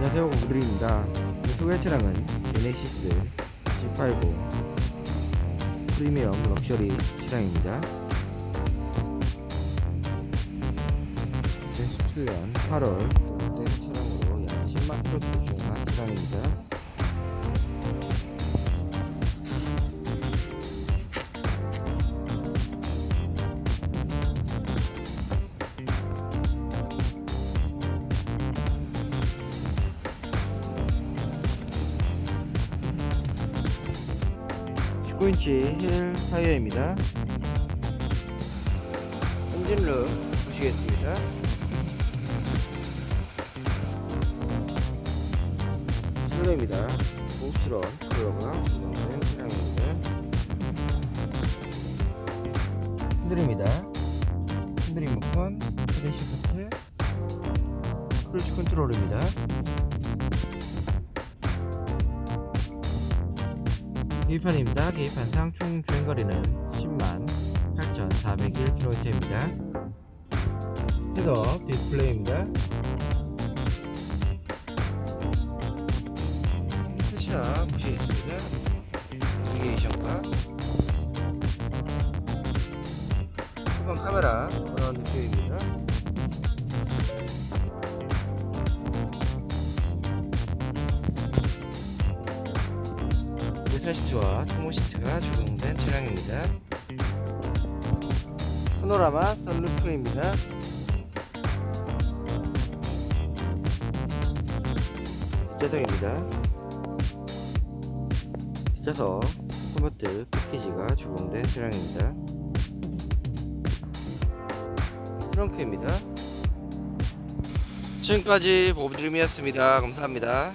보여드립니다. 소개 차량은 제네시스 G80 프리미엄 럭셔리 차량입니다. 2017년 8월 된 차량으로 약 10만 킬로미터 주행한 차량입니다. 십9인치 힐 타이어입니다. 엔진룸 보시겠습니다. 실내입니다. 고급스러운 컬러가 조명된 차량입니다. 흔들립니다. 흔들림 버튼, 트래시프트, 크루즈 컨트롤입니다. 계기판입니다. 계기판상 총 주행거리는 10만 8,401km입니다. 헤드업 디스플레이입니다. 패시나 보시겠습니다. 내비게이션과 후방 카메라 원하는 느낌입니다. 의사 시트와 토모 시트가 적용된 차량입니다. 파노라마 썬루프입니다. 뒷좌석입니다. 뒷좌석 컴포트 패키지가 적용된 차량입니다. 트렁크입니다. 지금까지 보드림이었습니다. 감사합니다.